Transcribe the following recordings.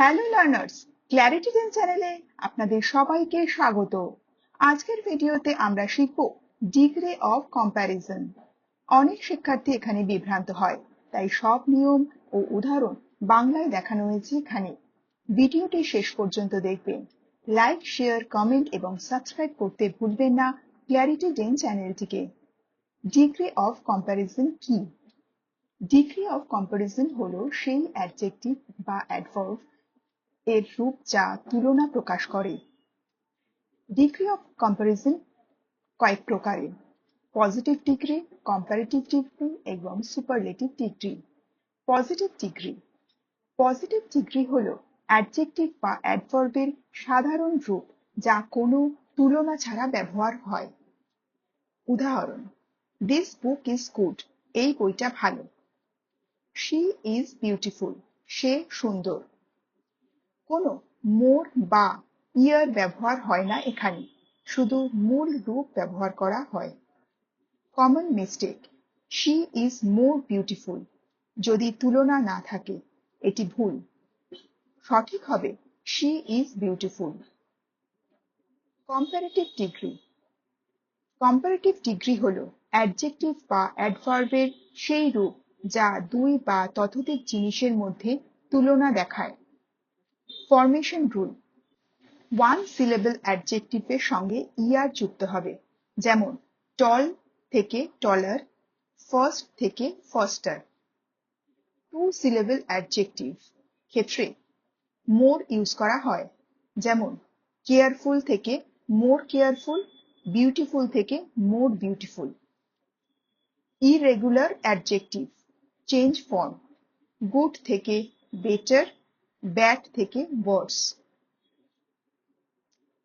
Hello learners clarity ten চ্যানেলে আপনাদের সবাইকে স্বাগত। আজকের ভিডিওতে আমরা শিখব ডিগ্রি অফ কম্প্যারিজন। অনেক শিক্ষার্থী এখানে বিভ্রান্ত হয়, তাই সব নিয়ম ও উদাহরণ বাংলায় দেখানো হয়েছে এখানে। ভিডিওটি শেষ পর্যন্ত দেখবেন। লাইক শেয়ার কমেন্ট এবং সাবস্ক্রাইব করতে ভুলবেন না ক্ল্যারিটি টেন চ্যানেলটিকে ডিগ্রি অফ কম্প্যারিজন কি? ডিগ্রি অফ কম্প্যারিজন হলো সেই অ্যাডজেক্টিভ বা অ্যাডভার্ব এর রূপ যা তুলনা প্রকাশ করে। ডিগ্রি অফ কম্প্যারিজন কয়েক প্রকারের পজিটিভ ডিগ্রি কম্পারেটিভ ডিগ্রি এবং superlative degree positive degree positive degree হলো অ্যাডজেক্টিভ বা অ্যাডভার্বের সাধারণ রূপ যা কোনো তুলনা ছাড়া ব্যবহার হয়। উদাহরণ দিস বুক ইজ গুড এই বইটা ভালো। শি ইজ বিউটিফুল সে সুন্দর। কোনো মোর বা ইয়ার ব্যবহার হয় না এখানে। শুধু মূল রূপ ব্যবহার করা হয়। Common mistake she is more beautiful যদি তুলনা না থাকে, এটি ভুল। সঠিক হবে she is beautiful comparative degree comparative degree হলো অ্যাডজেক্টিভ বা অ্যাডভার্বের সেই রূপ যা দুই বা ততোধিক জিনিসের মধ্যে তুলনা দেখায়। ফরমেশন রুল ওয়ান সিলেবল অ্যাডজেক্টিভের সঙ্গে ইয়ার যুক্ত হবে। যেমন টল থেকে টলার ফার্স্ট থেকে ফার্স্টার টু সিলেবল অ্যাডজেক্টিভ ক্ষেত্রে মোর ইউজ করা হয়। যেমন কেয়ারফুল থেকে মোর কেয়ারফুল বিউটিফুল থেকে more beautiful irregular adjective change form good থেকে বেটার ব্যাড থেকে ওয়ার্স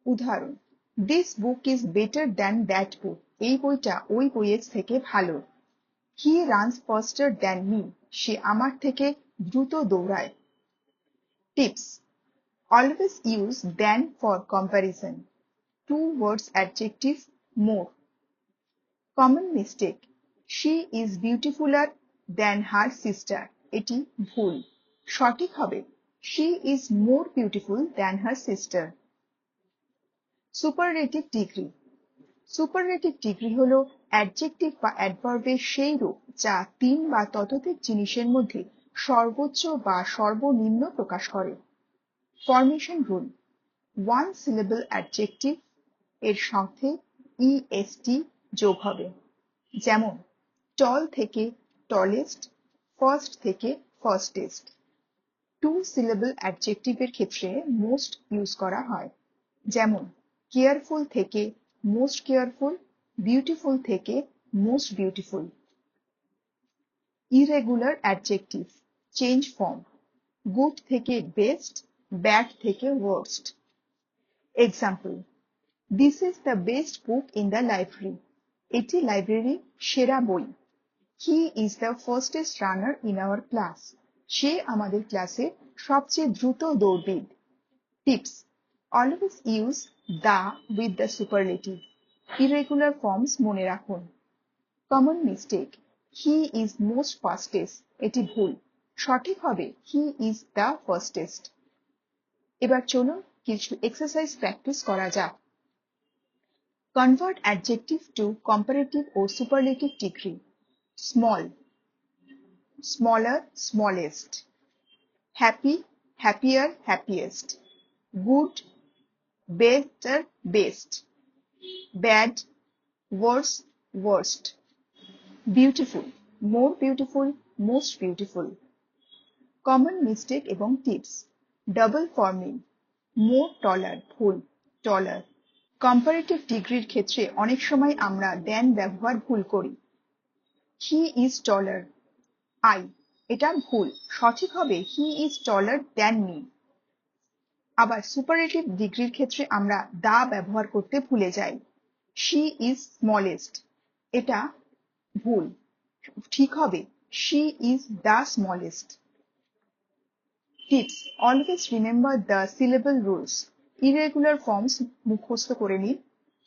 উদাহরণ this book is better than that book এই বইটা ওই বইয়ের থেকে ভালো। He runs faster than me সে আমার থেকে দ্রুত দৌড়ায়। Tips always use than for comparison two words adjective more common mistake she is beautifuller than her sister এটি ভুল। সঠিক হবে। She is more beautiful than her sister superlative degree superlative degree হলো adjective বা অ্যাডভার্বের সেই রূপ যা তিন বা ততোধিক জিনিসের মধ্যে সর্বোচ্চ বা সর্বনিম্ন প্রকাশ করে। Formation rule one syllable adjective এর সাথে ইএসটি যোগ হবে। যেমন টল থেকে টলেস্ট ফার্স্ট থেকে ফার্স্টেস্ট টু সিলেবল অ্যাডজেক্টিভের ক্ষেত্রে মোস্ট ইউজ করা হয়। যেমন কেয়ারফুল থেকে মোস্ট কেয়ারফুল বিউটিফুল থেকে most beautiful irregular adjective change form good থেকে বেস্ট ব্যাড থেকে worst example this is the best book in the library এটি লাইব্রেরির সেরা বই। He is the fastest runner in our class সে আমাদের ক্লাসে সবচেয়ে দ্রুত দৌড়বিদ। Tips always use the with the superlative irregular forms মনে রাখুন। Common mistake he is most fastest এটি ভুল। সঠিক হবে হি ইজ দ্য ফার্স্টেস্ট এবার চলুন কিছু এক্সারসাইজ প্র্যাকটিস করা যাক। Convert adjective to comparative O superlative degree small smaller, smallest. Happy, happier, happiest. Good, better, best. Bad, worse, worst. Beautiful, more beautiful, most beautiful. Common mistake এবং tips. Double forming. More taller, ভুল, taller. Comparative ডিগ্রির ক্ষেত্রে অনেক সময় আমরা দেন ব্যবহার ভুল করি হি ইজ টলার আই এটা ভুল। সঠিক হবে he is taller than me আবার সুপারলেটিভ ডিগ্রির ক্ষেত্রে আমরা দা ব্যবহার করতে ভুলে যাই। শি ইজ স্মলেস্ট এটা ভুল। ঠিক হবে she is the smallest tips always remember the syllable rules irregular forms মুখস্থ করে নিন।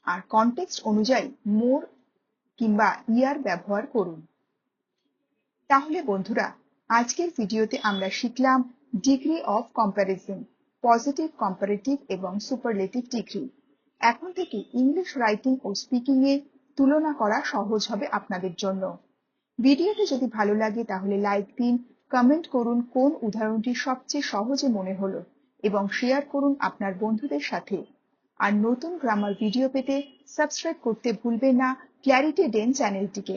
আর কনটেক্সট অনুযায়ী মোর কিংবা ইয়ার ব্যবহার করুন। তাহলে বন্ধুরা, আজকের ভিডিওতে আমরা শিখলাম degree of comparison positive comparative এবং সুপারলেটিভ ডিগ্রি এখন থেকে ইংলিশ রাইটিং ও স্পিকিং এ তুলনা করা সহজ হবে আপনাদের জন্য। ভিডিওটি যদি ভালো লাগে, তাহলে লাইক দিন কমেন্ট করুন কোন উদাহরণটি সবচেয়ে সহজে মনে হলো এবং শেয়ার করুন আপনার বন্ধুদের সাথে। আর নতুন গ্রামার ভিডিও পেতে সাবস্ক্রাইব করতে ভুলবেন না ক্ল্যারিটি ডেন চ্যানেলটিকে